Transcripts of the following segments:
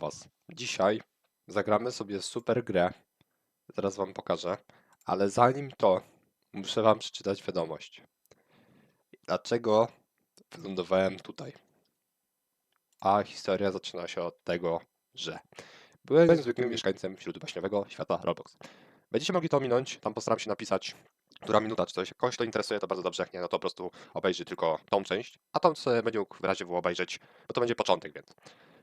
Was. Dzisiaj zagramy sobie super grę. Zaraz Wam pokażę. Ale zanim to, muszę Wam przeczytać wiadomość. Dlaczego wylądowałem tutaj? A historia zaczyna się od tego, że byłem zwykłym mieszkańcem wśród baśniowego świata Roblox. Będziecie mogli to ominąć, tam postaram się napisać, która minuta czy coś. Jak kogoś to interesuje, to bardzo dobrze, jak nie, no to po prostu obejrzy tylko tą część, a tą sobie będzie mógł w razie W obejrzeć, bo to będzie początek, więc.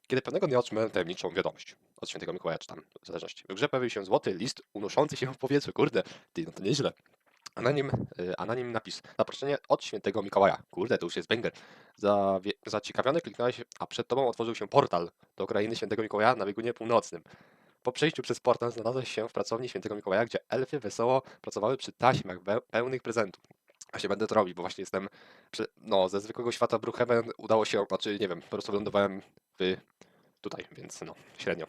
Kiedy pewnego dnia otrzymałem tajemniczą wiadomość od świętego Mikołaja, czy tam, w zależności. W grze pojawił się złoty list unoszący się w powietrzu, kurde, ty, no to nieźle. A na nim, y, a na nim napis. Zaproszenie od świętego Mikołaja. Kurde, to już jest banger. Zawie- Zaciekawiony kliknąłeś, a przed tobą otworzył się portal do krainy świętego Mikołaja na biegunie północnym. Po przejściu przez portal znalazłeś się w pracowni świętego Mikołaja, gdzie elfy wesoło pracowały przy taśmach pełnych prezentów. Właśnie będę to robił, bo właśnie jestem, no, ze zwykłego świata Brookhaven udało się, znaczy nie wiem, po prostu wylądowałem w, tutaj, więc no, średnio.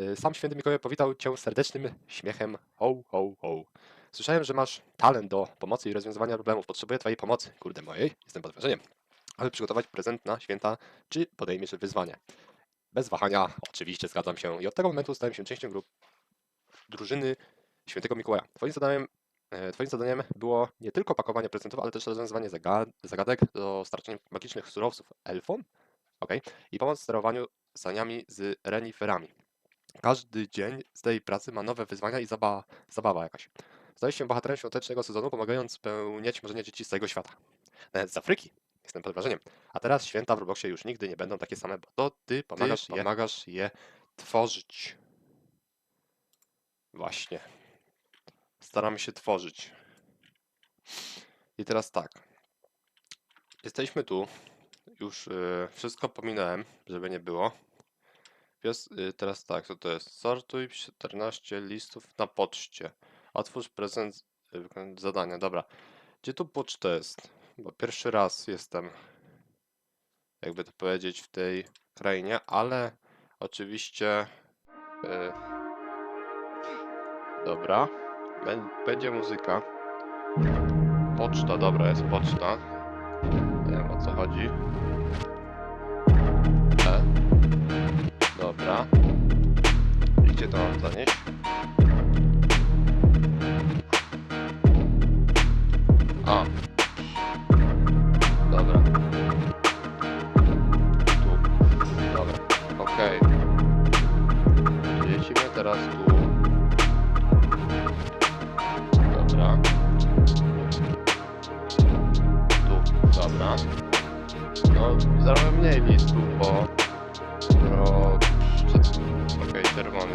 Y, Sam święty Mikołaj powitał cię serdecznym śmiechem ho, ho, ho. Słyszałem, że masz talent do pomocy i rozwiązywania problemów. Potrzebuję twojej pomocy. Kurde mojej, jestem pod wrażeniem. Aby przygotować prezent na święta, czy podejmiesz wyzwanie? Bez wahania, oczywiście zgadzam się. I od tego momentu stałem się częścią grup drużyny świętego Mikołaja. Twoim zadaniem, twoim zadaniem było nie tylko pakowanie prezentów, ale też rozwiązywanie zaga- zagadek, dostarczanie magicznych surowców elfom okay, i pomoc w sterowaniu saniami z reniferami. Każdy dzień z tej pracy ma nowe wyzwania i zaba zabawa jakaś. Stajesz się bohaterem świątecznego sezonu, pomagając spełniać marzenia dzieci z całego świata. Nawet z Afryki. Jestem pod wrażeniem. A teraz święta w Robloxie już nigdy nie będą takie same, bo to ty pomagasz, je, pomagasz je tworzyć. Właśnie. Staramy się tworzyć. I teraz tak. Jesteśmy tu. Już y, wszystko pominąłem, żeby nie było. Wios, y, teraz tak, co to jest? Sortuj 14 listów na poczcie. Otwórz prezent y, wykonać zadania. Dobra. Gdzie tu poczta jest? Bo pierwszy raz jestem, jakby to powiedzieć, w tej krainie, ale oczywiście. y, Dobra. Bę- Będzie muzyka. Poczta, dobra, jest poczta. Nie wiem o co chodzi. E. Dobra. I gdzie to mam zanieść? Dobra. No, zrobię mniej listów, bo... Przed... Okej, czerwony.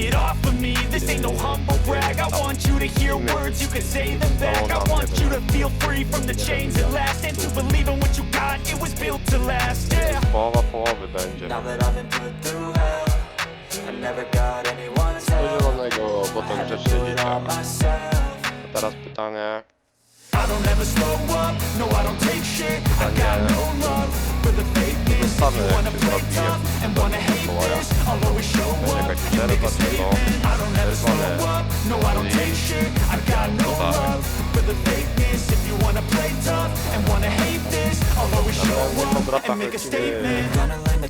Get off of me, this ain't no humble brag. I want you to hear words, you can say them back. I want you to feel free from the chains that last and to believe in what you got. It was built to last. Yeah. Połowa połowy będzie. Now that I've been put through hell, I never got anyone's Do help. zielonego, bo to Had to grzecznie do it all myself. Teraz pytanie. I don't ever slow up, show po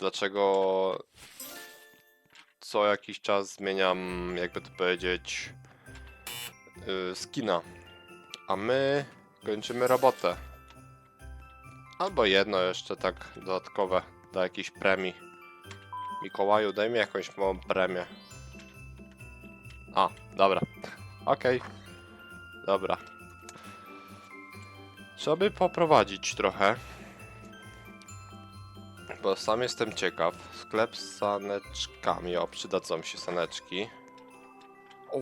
Dlaczego co jakiś czas zmieniam, jakby to powiedzieć, yy, skina. A my kończymy robotę. Albo jedno jeszcze tak dodatkowe dla jakiejś premii. Mikołaju, daj mi jakąś małą premię. A, dobra. Okej. Dobra. Trzeba by poprowadzić trochę. Bo sam jestem ciekaw. Sklep z saneczkami. O, przydadzą się saneczki. O!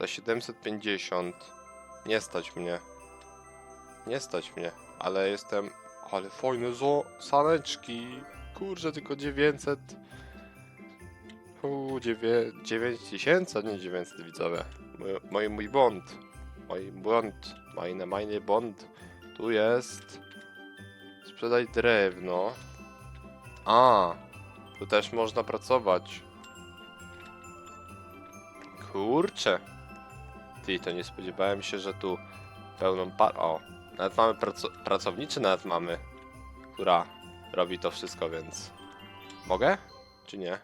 Za 750. Nie stać mnie. Nie stać mnie. Ale jestem... Ale fajne zo saneczki. Kurczę, tylko 900. Uuu, 9000, nie 900 widzowie. Mój, mój, mój błąd. Mój błąd. Meine, meine błąd. Tu jest. Sprzedaj drewno. A, tu też można pracować. Kurczę. Ty, to nie spodziewałem się, że tu pełną par... O, nawet mamy praco pracowniczy, nawet mamy, która robi to wszystko, więc... Mogę? Czy nie?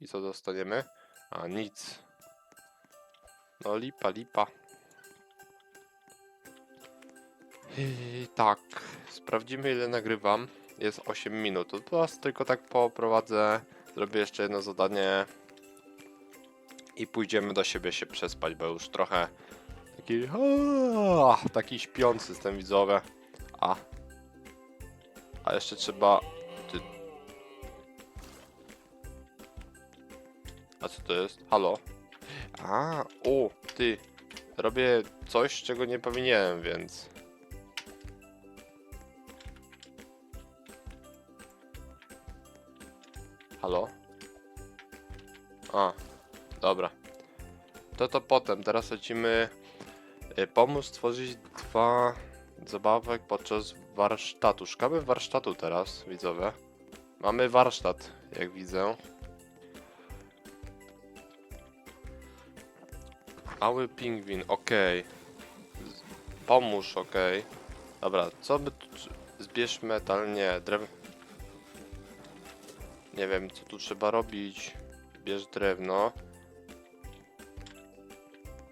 I co dostaniemy? A, nic. No lipa, lipa. I tak, sprawdzimy ile nagrywam. Jest 8 minut. To teraz tylko tak poprowadzę. Zrobię jeszcze jedno zadanie. I pójdziemy do siebie się przespać, bo już trochę taki, taki śpiący jestem widzowie. A. A jeszcze trzeba. A co to jest? Halo? A, o, ty. Robię coś, czego nie powinienem, więc. Halo? A, dobra. To to potem. Teraz lecimy y, pomóc stworzyć dwa zabawek podczas warsztatu. Szukamy warsztatu teraz, widzowie. Mamy warsztat, jak widzę. Mały pingwin, okej. Z- Pomóż, okej. Dobra, co by tu... Zbierz metal, nie. Nie wiem, co tu trzeba robić. Bierz drewno.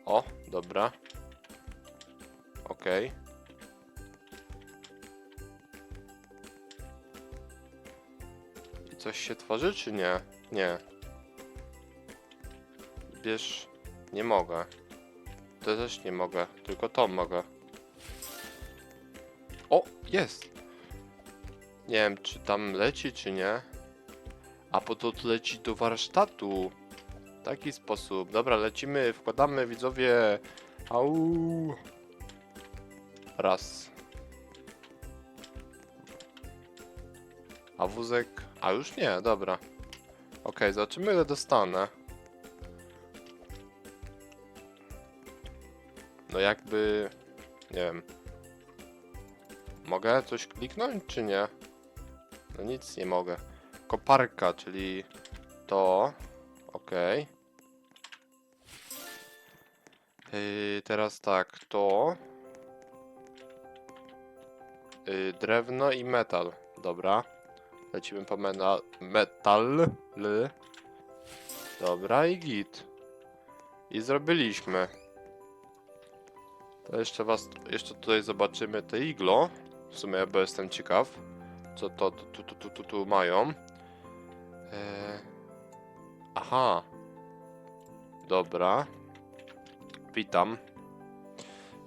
O, dobra. Okej. I coś się tworzy, czy nie? Nie. Bierz... Nie mogę. To też nie mogę, tylko to mogę. O, jest! Nie wiem, czy tam leci, czy nie. A po to leci do warsztatu. W taki sposób. Dobra, lecimy, wkładamy widzowie. Au. Raz. A wózek... A już nie, dobra. Okej, zobaczymy ile dostanę. No jakby... Nie wiem. Mogę coś kliknąć, czy nie? No nic nie mogę. Koparka, czyli to. Okej. Yy, teraz tak, to. Yy, drewno i metal. Dobra. Lecimy po mena metal. L. Dobra i git. I zrobiliśmy. To jeszcze was, jeszcze tutaj zobaczymy te iglo. W sumie, bo jestem ciekaw, co to tu, tu, tu, tu, tu mają. Eee, aha. Dobra. Witam.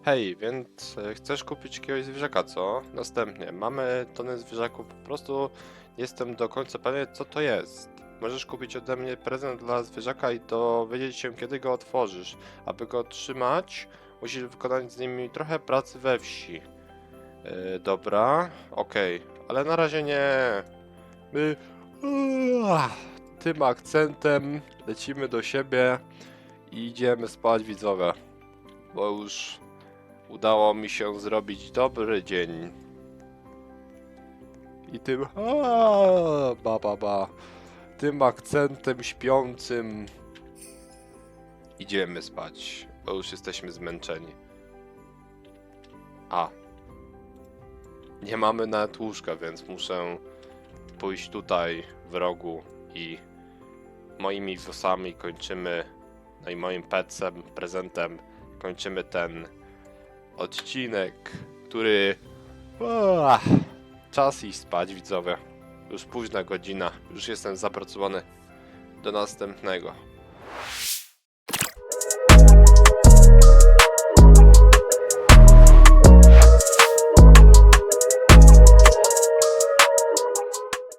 Hej, więc e, chcesz kupić jakiegoś zwierzaka, co? Następnie, mamy tonę zwierzaków, po prostu nie jestem do końca pewien, co to jest. Możesz kupić ode mnie prezent dla zwierzaka i dowiedzieć się, kiedy go otworzysz. Aby go otrzymać, musisz wykonać z nimi trochę pracy we wsi. Yy, dobra, okej, ale na razie nie. My tym akcentem lecimy do siebie i idziemy spać widzowie, bo już udało mi się zrobić dobry dzień. I tym ba ba ba tym akcentem śpiącym idziemy spać, bo już jesteśmy zmęczeni. A. Nie mamy nawet łóżka, więc muszę pójść tutaj w rogu i moimi włosami kończymy, no i moim pecem, prezentem kończymy ten odcinek, który... Ah, czas iść spać, widzowie. Już późna godzina, już jestem zapracowany do następnego.